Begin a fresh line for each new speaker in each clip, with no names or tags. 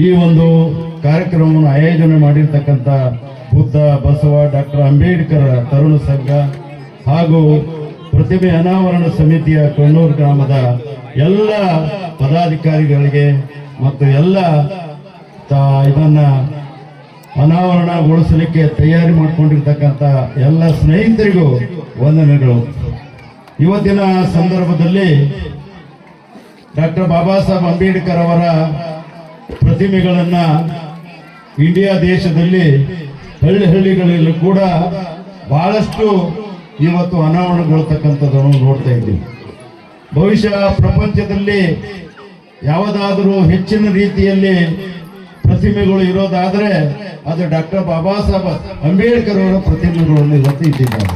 ಈ ಒಂದು ಕಾರ್ಯಕ್ರಮವನ್ನು ಆಯೋಜನೆ ಮಾಡಿರ್ತಕ್ಕಂಥ ಬುದ್ಧ, ಬಸವ, ಡಾಕ್ಟರ್ ಅಂಬೇಡ್ಕರ್ ತರುಣ ಸಂಘ ಹಾಗೂ ಪ್ರತಿಭೆ ಅನಾವರಣ ಸಮಿತಿಯ ಕಣ್ಣೂರು ಗ್ರಾಮದ ಎಲ್ಲ ಪದಾಧಿಕಾರಿಗಳಿಗೆ ಮತ್ತು ಎಲ್ಲ ಇದನ್ನು ಅನಾವರಣಗೊಳಿಸಲಿಕ್ಕೆ ತಯಾರಿ ಮಾಡಿಕೊಂಡಿರ್ತಕ್ಕಂಥ ಎಲ್ಲ ಸ್ನೇಹಿತರಿಗೂ ವಂದನೆಗಳು. ಇವತ್ತಿನ ಸಂದರ್ಭದಲ್ಲಿ ಡಾಕ್ಟರ್ ಬಾಬಾ ಸಾಹೇಬ್ ಅಂಬೇಡ್ಕರ್ ಅವರ ಪ್ರತಿಮೆಗಳನ್ನ ಇಂಡಿಯಾ ದೇಶದಲ್ಲಿ ಹಳ್ಳಿ ಹಳ್ಳಿಗಳಲ್ಲಿ ಕೂಡ ಬಹಳಷ್ಟು ಇವತ್ತು ಅನಾವರಣಗೊಳ್ತಕ್ಕಂಥದ್ದನ್ನು ನೋಡ್ತಾ ಇದ್ದೀವಿ. ಬಹುಶಃ ಪ್ರಪಂಚದಲ್ಲಿ ಯಾವುದಾದರೂ ಹೆಚ್ಚಿನ ರೀತಿಯಲ್ಲಿ ಪ್ರತಿಮೆಗಳು ಇರೋದಾದರೆ ಅದು ಡಾಕ್ಟರ್ ಬಾಬಾ ಸಾಹೇಬ್ ಅಂಬೇಡ್ಕರ್ ಅವರ ಪ್ರತಿಮೆಗಳನ್ನು ಇವತ್ತು ಇಟ್ಟಿದ್ದಾರೆ.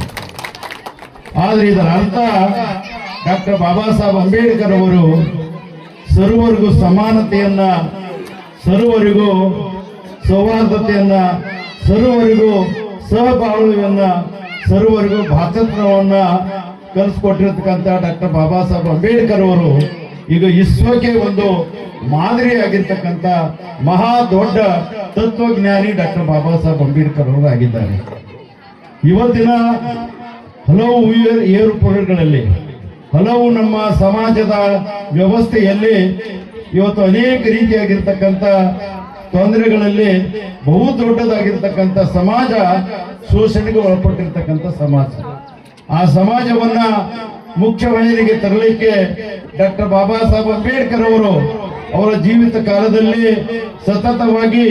ಆದರೆ ಇದರ ಅರ್ಥ ಡಾಕ್ಟರ್ ಬಾಬಾ ಸಾಹೇಬ್ ಅಂಬೇಡ್ಕರ್ ಅವರು ಸರ್ವರಿಗೂ ಸಮಾನತೆಯನ್ನ, ಸರ್ವರಿಗೂ ಸೌಹಾರ್ದತೆಯನ್ನ, ಸರ್ವರಿಗೂ ಸಹಬಾಳ್ವೆಯನ್ನ, ಸರ್ವರಿಗೂ ಭಾತೃತ್ವವನ್ನ ಕಲಿಸ್ಕೊಟ್ಟಿರ್ತಕ್ಕಂಥ ಡಾಕ್ಟರ್ ಬಾಬಾ ಸಾಹೇಬ್ ಅಂಬೇಡ್ಕರ್ ಅವರು ಈಗ ವಿಶ್ವಕ್ಕೆ ಒಂದು ಮಾದರಿಯಾಗಿರ್ತಕ್ಕಂಥ ಮಹಾ ದೊಡ್ಡ ತತ್ವಜ್ಞಾನಿ ಡಾಕ್ಟರ್ ಬಾಬಾ ಸಾಹೇಬ್ ಅಂಬೇಡ್ಕರ್ ಅವರು ಆಗಿದ್ದಾರೆ. ಇವತ್ತಿನ ಹಲವು ಏರು- ಏರುಪೇರುಗಳಲ್ಲಿ ಹಲವು ನಮ್ಮ ಸಮಾಜದ ವ್ಯವಸ್ಥೆಯಲ್ಲಿ ಇವತ್ತು ಅನೇಕ ರೀತಿಯಾಗಿರ್ತಕ್ಕಂಥ ತೊಂದರೆಗಳಲ್ಲಿ ಬಹು ದೊಡ್ಡದಾಗಿರ್ತಕ್ಕಂಥ ಸಮಾಜ ಶೋಷಣೆಗೆ ಒಳಪಟ್ಟಿರ್ತಕ್ಕಂಥ ಸಮಾಜ. ಆ ಸಮಾಜವನ್ನ ಮುಖ್ಯವಾಹಿನಿಗೆ ತರಲಿಕ್ಕೆ ಡಾಕ್ಟರ್ ಬಾಬಾ ಸಾಹೇಬ್ ಅಂಬೇಡ್ಕರ್ ಅವರು ಅವರ ಜೀವಿತ ಕಾಲದಲ್ಲಿ ಸತತವಾಗಿ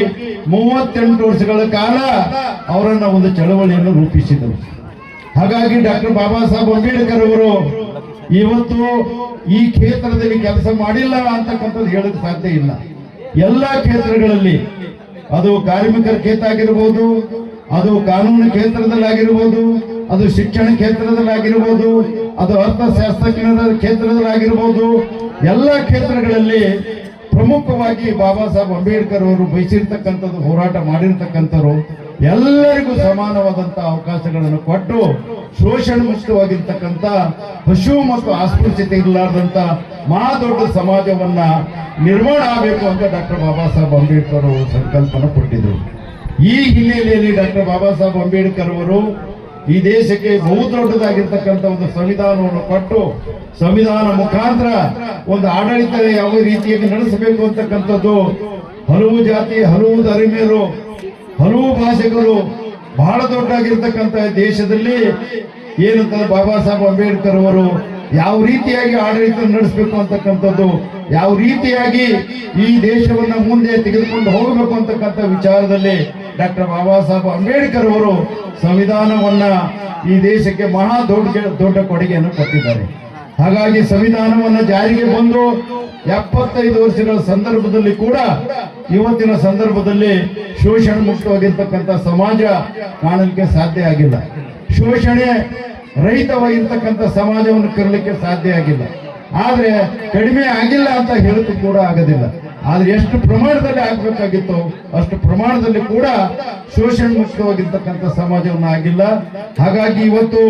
ಮೂವತ್ತೆಂಟು ವರ್ಷಗಳ ಕಾಲ ಅವರನ್ನ ಒಂದು ಚಳವಳಿಯನ್ನು ರೂಪಿಸಿದರು. ಹಾಗಾಗಿ ಡಾಕ್ಟರ್ ಬಾಬಾ ಸಾಹೇಬ್ ಅಂಬೇಡ್ಕರ್ ಅವರು ಇವತ್ತು ಈ ಕ್ಷೇತ್ರದಲ್ಲಿ ಕೆಲಸ ಮಾಡಿಲ್ಲ ಅಂತಕ್ಕಂಥದ್ದು ಹೇಳಕ್ ಸಾಧ್ಯ ಇಲ್ಲ. ಎಲ್ಲ ಕ್ಷೇತ್ರಗಳಲ್ಲಿ ಅದು ಕಾರ್ಮಿಕರ ಕ್ಷೇತ್ರ ಆಗಿರ್ಬೋದು, ಅದು ಕಾನೂನು ಕ್ಷೇತ್ರದಲ್ಲಿ ಆಗಿರ್ಬೋದು ಅದು ಶಿಕ್ಷಣ ಕ್ಷೇತ್ರದಲ್ಲಿ ಆಗಿರ್ಬೋದು ಅದು ಅರ್ಥಶಾಸ್ತ್ರಜ್ಞರ ಕ್ಷೇತ್ರದಲ್ಲಿ ಆಗಿರ್ಬೋದು ಎಲ್ಲ ಕ್ಷೇತ್ರಗಳಲ್ಲಿ ಪ್ರಮುಖವಾಗಿ ಬಾಬಾ ಸಾಹೇಬ್ ಅಂಬೇಡ್ಕರ್ ಅವರು ಬಯಸಿರ್ತಕ್ಕಂಥದ್ದು ಹೋರಾಟ ಮಾಡಿರ್ತಕ್ಕಂಥವ್ರು. ಎಲ್ಲರಿಗೂ ಸಮಾನವಾದಂತ ಅವಕಾಶಗಳನ್ನು ಕೊಟ್ಟು ಶೋಷಣ ಮುಕ್ತವಾಗಿರ್ತಕ್ಕಂಥ ಪಶು ಮತ್ತು ಅಸ್ಪೃಶ್ಯತೆ ಮಹಾ ದೊಡ್ಡ ಸಮಾಜವನ್ನ ನಿರ್ಮಾಣ ಆಗಬೇಕು ಅಂತ ಡಾಕ್ಟರ್ ಬಾಬಾ ಸಾಹೇಬ್ ಅಂಬೇಡ್ಕರ್ ಅವರು ಸಂಕಲ್ಪನ ಕೊಟ್ಟಿದ್ರು. ಈ ಹಿನ್ನೆಲೆಯಲ್ಲಿ ಡಾಕ್ಟರ್ ಬಾಬಾ ಸಾಹೇಬ್ ಅಂಬೇಡ್ಕರ್ ಅವರು ಈ ದೇಶಕ್ಕೆ ಬಹು ದೊಡ್ಡದಾಗಿರ್ತಕ್ಕಂಥ ಒಂದು ಸಂವಿಧಾನವನ್ನು ಕೊಟ್ಟು ಸಂವಿಧಾನ ಮುಖಾಂತರ ಒಂದು ಆಡಳಿತ ಯಾವ ರೀತಿಯಲ್ಲಿ ನಡೆಸಬೇಕು ಅಂತಕ್ಕಂಥದ್ದು ಹಲವು ಜಾತಿ, ಹಲವು ಧರ್ಮೀಯರು ಹಲವು ಭಾಷೆಗಳು ಬಹಳ ದೊಡ್ಡಾಗಿರ್ತಕ್ಕಂಥ ದೇಶದಲ್ಲಿ ಏನಂತ ಬಾಬಾ ಸಾಹೇಬ್ ಅಂಬೇಡ್ಕರ್ ಅವರು ಯಾವ ರೀತಿಯಾಗಿ ಆಡಳಿತ ನಡೆಸಬೇಕು ಅಂತಕ್ಕಂಥದ್ದು, ಯಾವ ರೀತಿಯಾಗಿ ಈ ದೇಶವನ್ನ ಮುಂದೆ ತೆಗೆದುಕೊಂಡು ಹೋಗಬೇಕು ಅಂತಕ್ಕಂಥ ವಿಚಾರದಲ್ಲಿ ಡಾಕ್ಟರ್ ಬಾಬಾ ಸಾಹೇಬ್ ಅಂಬೇಡ್ಕರ್ ಅವರು ಸಂವಿಧಾನವನ್ನ ಈ ದೇಶಕ್ಕೆ ಮಹಾ ದೊಡ್ಡ ದೊಡ್ಡ ಕೊಡುಗೆಯನ್ನು ಕೊಟ್ಟಿದ್ದಾರೆ. ಹಾಗಾಗಿ ಸಂವಿಧಾನವನ್ನು ಜಾರಿಗೆ ಬಂದು ಎಪ್ಪತ್ತೈದು ವರ್ಷಗಳ ಸಂದರ್ಭದಲ್ಲಿ ಕೂಡ ಇವತ್ತಿನ ಸಂದರ್ಭದಲ್ಲಿ ಶೋಷಣೆ ಮುಕ್ತವಾಗಿರ್ತಕ್ಕಂಥ ಸಮಾಜ ಕಾಣಲಿಕ್ಕೆ ಸಾಧ್ಯ ಆಗಿಲ್ಲ. ಶೋಷಣೆ ರಹಿತವಾಗಿರ್ತಕ್ಕಂಥ ಸಮಾಜವನ್ನು ಕರಲಿಕ್ಕೆ ಸಾಧ್ಯ ಆಗಿಲ್ಲ. ಆದ್ರೆ ಕಡಿಮೆ ಆಗಿಲ್ಲ ಅಂತ ಹೇಳಕ್ಕೂ ಕೂಡ ಆಗೋದಿಲ್ಲ. ಆದ್ರೆ ಎಷ್ಟು ಪ್ರಮಾಣದಲ್ಲಿ ಆಗ್ಬೇಕಾಗಿತ್ತು ಅಷ್ಟು ಪ್ರಮಾಣದಲ್ಲಿ ಕೂಡ ಶೋಷಣೆ ಮುಕ್ತವಾಗಿರ್ತಕ್ಕಂಥ ಸಮಾಜವನ್ನು ಆಗಿಲ್ಲ ಹಾಗಾಗಿ ಇವತ್ತು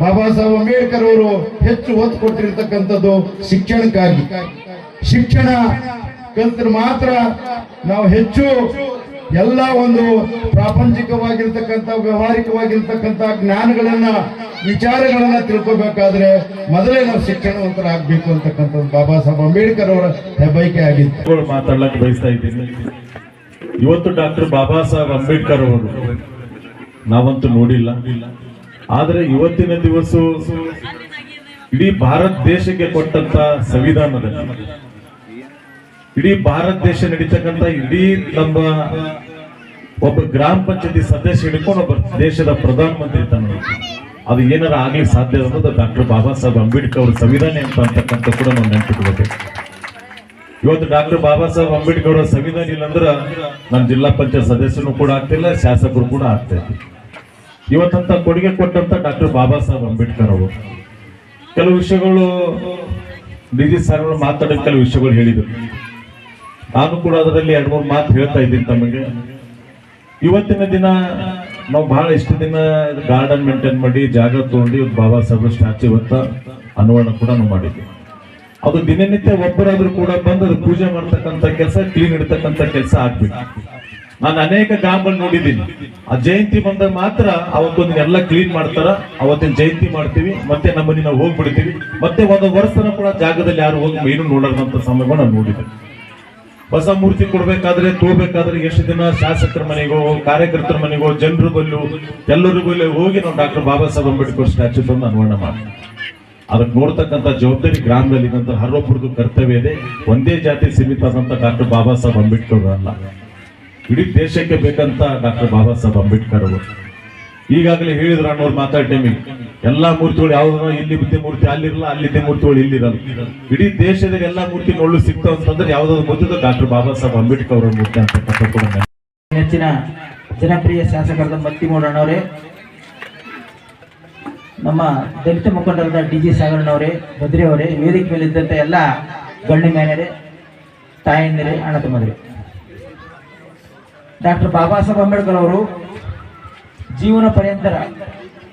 ಬಾಬಾ ಸಾಹೇಬ್ ಅಂಬೇಡ್ಕರ್ ಅವರು ಹೆಚ್ಚು ಒತ್ತು ಕೊಟ್ಟಿರ್ತಕ್ಕಂಥದ್ದು ಶಿಕ್ಷಣಕ್ಕಾಗಿ. ಶಿಕ್ಷಣ ಕಲ್ತರೆ ಮಾತ್ರ ನಾವು ಹೆಚ್ಚು ಎಲ್ಲ ಒಂದು ಪ್ರಾಪಂಚಿಕವಾಗಿರ್ತಕ್ಕಂಥ, ವ್ಯವಹಾರಿಕವಾಗಿರ್ತಕ್ಕಂಥ ಜ್ಞಾನಗಳನ್ನ, ವಿಚಾರಗಳನ್ನ ತಿಳ್ಕೊಬೇಕಾದ್ರೆ ಮೊದಲೇ ನಾವು ಶಿಕ್ಷಣವಂತರಾಗಬೇಕು ಅಂತಕ್ಕಂಥದ್ದು ಬಾಬಾ ಸಾಹೇಬ್ ಅಂಬೇಡ್ಕರ್ ಅವರ ಹೆಬ್ಬೈಕೆ ಆಗಿತ್ತು.
ಮಾತಾಡ್ಲಕ್ಕೆ ಮಾತಾಡ್ಲಕ್ ಬಯಸ್ತಾ ಇದ್ದೀನಿ. ಇವತ್ತು ಡಾಕ್ಟರ್ ಬಾಬಾ ಸಾಹೇಬ್ ಅಂಬೇಡ್ಕರ್ ಅವರು ನಾವಂತೂ ನೋಡಿಲ್ಲ. ಆದ್ರೆ ಇವತ್ತಿನ ದಿವಸ ಇಡೀ ಭಾರತ ದೇಶಕ್ಕೆ ಕೊಟ್ಟಂತ ಸಂವಿಧಾನದಲ್ಲಿ, ಇಡೀ ಭಾರತ ದೇಶ ನಡೀತಕ್ಕಂತ ಇಡೀ ನಮ್ಮ ಒಬ್ಬ ಗ್ರಾಮ ಪಂಚಾಯತಿ ಸದಸ್ಯ ಹಿಡ್ಕೊಂಡು ಒಬ್ಬ ದೇಶದ ಪ್ರಧಾನ ಮಂತ್ರಿ ಅದು ಏನಾರ ಆಗ್ಲಿ ಸಾಧ್ಯ ಅನ್ನೋದು ಡಾಕ್ಟರ್ ಬಾಬಾ ಸಾಹೇಬ್ ಅಂಬೇಡ್ಕರ್ ಅವ್ರ ಸಂವಿಧಾನ ಅಂತ ಅಂತಕ್ಕಂಥ ಕೂಡ ನಾವು ನೆನಪಿಟ್ಕೋಬೇಕು ಇವತ್ತು ಡಾಕ್ಟರ್ ಬಾಬಾ ಸಾಹೇಬ್ ಅಂಬೇಡ್ಕರ್ ಅವರ ಸಂವಿಧಾನ ಇಲ್ಲ ನಮ್ಮ ಜಿಲ್ಲಾ ಪಂಚಾಯತ್ ಸದಸ್ಯನು ಕೂಡ ಆಗ್ತಿಲ್ಲ, ಶಾಸಕರು ಕೂಡ ಆಗ್ತಾ ಇವತ್ತಂತ ಕೊಡುಗೆ ಕೊಟ್ಟಂತ ಡಾಕ್ಟರ್ ಬಾಬಾ ಸಾಹೇಬ್ ಅಂಬೇಡ್ಕರ್ ಅವರು. ಕೆಲವು ವಿಷಯಗಳು ನಿಧಿ ಸರ್ ಮಾತಾಡಿದ ಕೆಲವು ವಿಷಯಗಳು ಹೇಳಿದರು. ನಾನು ಕೂಡ ಅದರಲ್ಲಿ ಎರಡು ಮೂರು ಮಾತು ಹೇಳ್ತಾ ಇದ್ದೀನಿ ತಮಗೆ. ಇವತ್ತಿನ ದಿನ ನಾವು ಬಹಳ ಇಷ್ಟು ದಿನ ಗಾರ್ಡನ್ ಮೇಂಟೈನ್ ಮಾಡಿ, ಜಾಗ ತಗೊಂಡು ಇವತ್ತು ಬಾಬಾ ಸಾಹೇಬ್ ಸ್ಟ್ಯಾಚು ಇವತ್ತ ಅನುವರಣ ಕೂಡ ನಾವು ಮಾಡಿದ್ವಿ. ಅದು ದಿನನಿತ್ಯ ಒಬ್ಬರಾದ್ರೂ ಕೂಡ ಬಂದು ಅದು ಪೂಜೆ ಮಾಡ್ತಕ್ಕಂಥ ಕೆಲಸ, ಕ್ಲೀನ್ ಇಡ್ತಕ್ಕಂಥ ಕೆಲಸ ಆಗ್ಬೇಕು ನಾನು ಅನೇಕ ಗ್ರಾಮಗಳು ನೋಡಿದ್ದೀನಿ. ಆ ಜಯಂತಿ ಬಂದಾಗ ಮಾತ್ರ ಅವತ್ತೊಂದು ಎಲ್ಲ ಕ್ಲೀನ್ ಮಾಡ್ತಾರ. ಅವತ್ತಿನ ಜಯಂತಿ ಮಾಡ್ತೀವಿ, ಮತ್ತೆ ನಮ್ಮಲ್ಲಿ ನಾವು ಹೋಗ್ಬಿಡ್ತೀವಿ. ಮತ್ತೆ ಒಂದು ವರ್ಷನ ಕೂಡ ಜಾಗದಲ್ಲಿ ಯಾರು ಹೋಗಿ ಮೀನು ನೋಡೋದಂತ ಸಮಯ ನಾನು ನೋಡಿದೆ ಹೊಸ ಮೂರ್ತಿ ಕೊಡ್ಬೇಕಾದ್ರೆ, ತೋಬೇಕಾದ್ರೆ ಎಷ್ಟು ದಿನ ಶಾಸಕರ ಮನೆಗೋ, ಕಾರ್ಯಕರ್ತರ ಮನೆಗೋ ಜನರ ಬಲ್ಲೂ ಎಲ್ಲರಿಗೂ ಬಲ್ಲಿ ಹೋಗಿ ನಾವು ಡಾಕ್ಟರ್ ಬಾಬಾ ಸಾಹೇಬ್ ಅಂಬೇಡ್ಕರ್ ಸ್ಟ್ಯಾಚ್ಯೂ ತಂದು ಅನ್ವರ್ಣ ಮಾಡ್ತೀವಿ. ಅದಕ್ಕೆ ನೋಡ್ತಕ್ಕಂಥ ಜವಾಬ್ದಾರಿ ಗ್ರಾಮದಲ್ಲಿ ಇದ್ದಂತ ಹರೊಬ್ಬರದು ಕರ್ತವ್ಯ ಇದೆ. ಒಂದೇ ಜಾತಿ ಸೀಮಿತ ಆದಂತ ಡಾಕ್ಟರ್ ಬಾಬಾ ಸಾಹೇಬ್ ಅಂಬೇಡ್ಕರ್ ಅಲ್ಲ. ಇಡೀ ದೇಶಕ್ಕೆ ಬೇಕಂತ ಡಾಕ್ಟರ್ ಬಾಬಾ ಸಾಹೇಬ್ ಅಂಬೇಡ್ಕರ್ ಅವರು. ಈಗಾಗಲೇ ಹೇಳಿದ್ರು ಅನ್ನೋರು ಮಾತಾಡ ಟೈಮಿಗೆ ಎಲ್ಲಾ ಮೂರ್ತಿಗಳು ಯಾವ್ದು ಇಲ್ಲಿ ಬಿದ್ದ ಮೂರ್ತಿ ಅಲ್ಲಿರಲ್ಲ, ಅಲ್ಲಿದ್ದ ಮೂರ್ತಿಗಳು ಇಲ್ಲಿರಲ್ಲ. ಇಡೀ ದೇಶದಲ್ಲಿ ಎಲ್ಲಾ ಮೂರ್ತಿ ನೋಡ್ಲು ಸಿಗ್ತಾವ ಅಂತಂದ್ರೆ ಯಾವ್ದಾದ್ರು ಮೂರ್ತಿ ಡಾಕ್ಟರ್ ಬಾಬಾ ಸಾಹೇಬ್ ಅಂಬೇಡ್ಕರ್ ಅವರ ಮೂರ್ತಿ ಅಂತ.
ನೆಚ್ಚಿನ ಜನಪ್ರಿಯ ಶಾಸಕರಾದ ಮತ್ತಿಮೂಡಣ್ಣವರೇ ನಮ್ಮ ದಲಿತ ಮುಖಂಡರಾದ ಡಿ ಜಿ ಸಾಗರಣ್ಣವರೇ ಬದ್ರಿ ಅವರೇ ವೇದಿಕೆ ಮೇಲಿದ್ದಂಥ ಎಲ್ಲ ಗಣ್ಯ ಮ್ಯಾನರೇ ತಾಯಂದಿರೇ, ಅಣ್ಣ ತಮ್ಮದಿರೇ. ಡಾಕ್ಟರ್ ಬಾಬಾ ಸಾಹೇಬ್ ಅಂಬೇಡ್ಕರ್ ಅವರು ಜೀವನ ಪರ್ಯಂತರ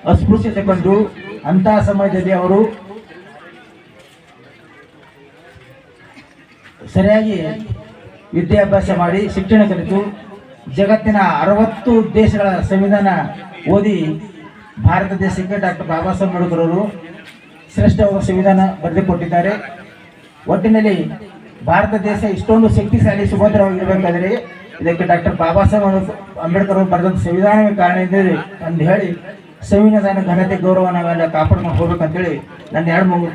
ಅಸ್ಪೃಶ್ಯತೆ ಕಂಡು ಅಂತಹ ಸಮಯದಲ್ಲಿ ಅವರು ಸರಿಯಾಗಿ ವಿದ್ಯಾಭ್ಯಾಸ ಮಾಡಿ ಶಿಕ್ಷಣ ಕಲಿತು ಜಗತ್ತಿನ ಅರವತ್ತು ದೇಶಗಳ ಸಂವಿಧಾನ ಓದಿ ಭಾರತ ದೇಶಕ್ಕೆ ಡಾಕ್ಟರ್ ಬಾಬಾ ಸಾಹೇಬ್ ಅಂಬೇಡ್ಕರ್ ಅವರು ಶ್ರೇಷ್ಠವಾದ ಸಂವಿಧಾನ ಬರೆದುಕೊಟ್ಟಿದ್ದಾರೆ ಒಟ್ಟಿನಲ್ಲಿ ಭಾರತ ದೇಶ ಇಷ್ಟೊಂದು ಶಕ್ತಿಶಾಲಿ, ಸುಭದ್ರವಾಗಿರಬೇಕಾದರೆ ಇದಕ್ಕೆ ಡಾಕ್ಟರ್ ಬಾಬಾ ಸಾಹೇಬ್ ಅಂಬೇಡ್ಕರ್ ಅವರು ಬರೆದಂತ ಸಂವಿಧಾನವೇ ಕಾರಣ ಇದೆ ಅಂತ ಹೇಳಿ ಸಂವಿಧಾನ ಘನತೆ ಗೌರವ ನಾವೆಲ್ಲ ಕಾಪಾಡ್ಕೊಂಡು ಹೋಗ್ಬೇಕಂತೇಳಿ ನನ್ನ ಎರಡು ಮಗು